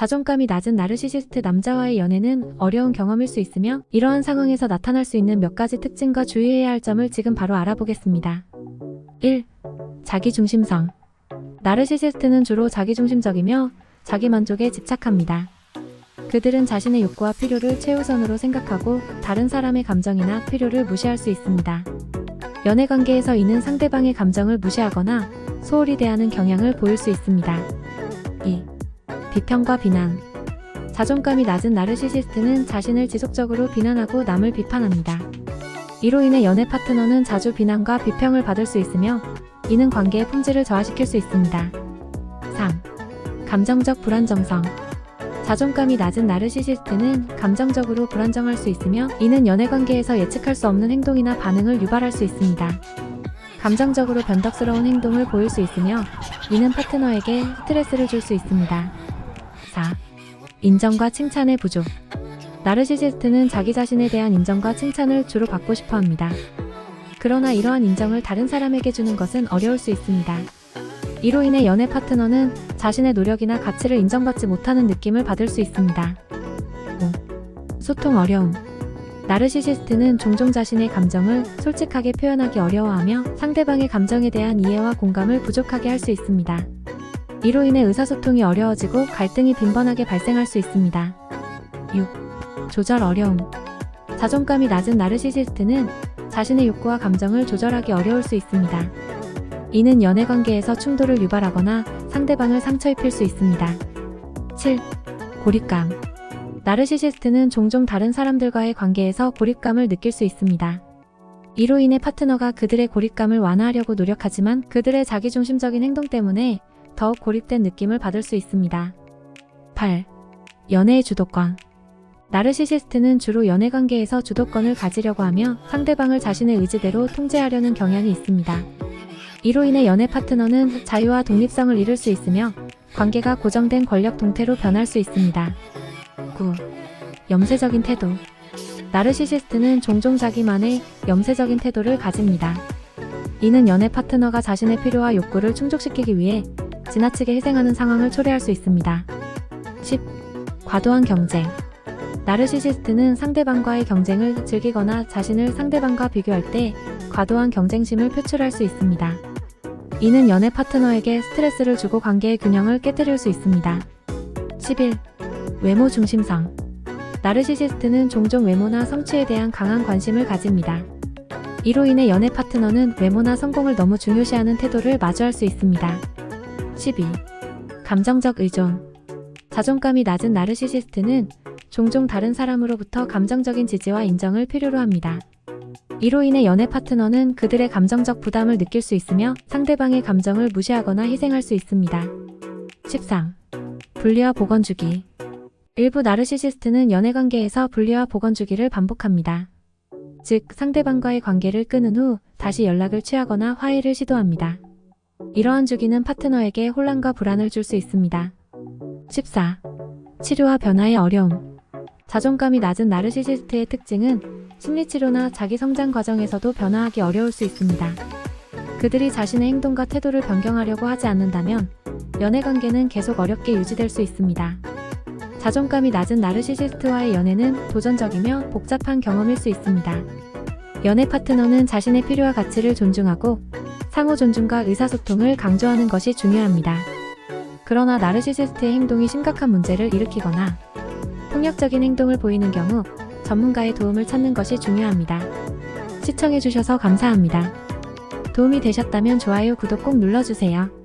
자존감이 낮은 나르시시스트 남자와의 연애는 어려운 경험일 수 있으며 이러한 상황에서 나타날 수 있는 몇 가지 특징과 주의해야 할 점을 지금 바로 알아보겠습니다. 1. 자기중심성. 나르시시스트는 주로 자기중심적이며 자기만족에 집착합니다. 그들은 자신의 욕구와 필요를 최우선으로 생각하고 다른 사람의 감정이나 필요를 무시할 수 있습니다. 연애 관계에서 이는 상대방의 감정을 무시하거나 소홀히 대하는 경향을 보일 수 있습니다. 2. 비평과 비난. 자존감이 낮은 나르시시스트는 자신을 지속적으로 비난하고 남을 비판합니다. 이로 인해 연애 파트너는 자주 비난과 비평을 받을 수 있으며 이는 관계의 품질을 저하시킬 수 있습니다. 3. 감정적 불안정성. 자존감이 낮은 나르시시스트는 감정적으로 불안정할 수 있으며 이는 연애 관계에서 예측할 수 없는 행동이나 반응을 유발할 수 있습니다. 감정적으로 변덕스러운 행동을 보일 수 있으며 이는 파트너에게 스트레스를 줄 수 있습니다. 4. 인정과 칭찬의 부족. 나르시시스트는 자기 자신에 대한 인정과 칭찬을 주로 받고 싶어 합니다. 그러나 이러한 인정을 다른 사람에게 주는 것은 어려울 수 있습니다. 이로 인해 연애 파트너는 자신의 노력이나 가치를 인정받지 못하는 느낌을 받을 수 있습니다. 5. 소통 어려움. 나르시시스트는 종종 자신의 감정을 솔직하게 표현하기 어려워하며 상대방의 감정에 대한 이해와 공감을 부족하게 할 수 있습니다. 이로 인해 의사소통이 어려워지고 갈등이 빈번하게 발생할 수 있습니다. 6. 조절 어려움. 자존감이 낮은 나르시시스트는 자신의 욕구와 감정을 조절하기 어려울 수 있습니다. 이는 연애 관계에서 충돌을 유발하거나 상대방을 상처 입힐 수 있습니다. 7. 고립감. 나르시시스트는 종종 다른 사람들과의 관계에서 고립감을 느낄 수 있습니다. 이로 인해 파트너가 그들의 고립감을 완화하려고 노력하지만 그들의 자기중심적인 행동 때문에 더욱 고립된 느낌을 받을 수 있습니다. 8. 연애의 주도권. 나르시시스트는 주로 연애 관계에서 주도권을 가지려고 하며 상대방을 자신의 의지대로 통제하려는 경향이 있습니다. 이로 인해 연애 파트너는 자유와 독립성을 잃을 수 있으며 관계가 고정된 권력 동태로 변할 수 있습니다. 9. 염세적인 태도. 나르시시스트는 종종 자기만의 염세적인 태도를 가집니다. 이는 연애 파트너가 자신의 필요와 욕구를 충족시키기 위해 지나치게 희생하는 상황을 초래할 수 있습니다. 10. 과도한 경쟁. 나르시시스트는 상대방과의 경쟁을 즐기거나 자신을 상대방과 비교할 때 과도한 경쟁심을 표출할 수 있습니다. 이는 연애 파트너에게 스트레스를 주고 관계의 균형을 깨뜨릴 수 있습니다. 11. 외모 중심성. 나르시시스트는 종종 외모나 성취에 대한 강한 관심을 가집니다. 이로 인해 연애 파트너는 외모나 성공을 너무 중요시하는 태도를 마주할 수 있습니다. 12. 감정적 의존. 자존감이 낮은 나르시시스트는 종종 다른 사람으로부터 감정적인 지지와 인정을 필요로 합니다. 이로 인해 연애 파트너는 그들의 감정적 부담을 느낄 수 있으며 상대방의 감정을 무시하거나 희생할 수 있습니다. 13. 분리와 복원 주기. 일부 나르시시스트는 연애 관계에서 분리와 복원 주기를 반복합니다. 즉, 상대방과의 관계를 끊은 후 다시 연락을 취하거나 화해를 시도합니다. 이러한 주기는 파트너에게 혼란과 불안을 줄 수 있습니다. 14. 치료와 변화의 어려움. 자존감이 낮은 나르시시스트의 특징은 심리치료나 자기 성장 과정에서도 변화하기 어려울 수 있습니다. 그들이 자신의 행동과 태도를 변경하려고 하지 않는다면 연애 관계는 계속 어렵게 유지될 수 있습니다. 자존감이 낮은 나르시시스트와의 연애는 도전적이며 복잡한 경험일 수 있습니다. 연애 파트너는 자신의 필요와 가치를 존중하고 상호 존중과 의사소통을 강조하는 것이 중요합니다. 그러나 나르시시스트의 행동이 심각한 문제를 일으키거나 폭력적인 행동을 보이는 경우 전문가의 도움을 찾는 것이 중요합니다. 시청해주셔서 감사합니다. 도움이 되셨다면 좋아요, 구독 꼭 눌러주세요.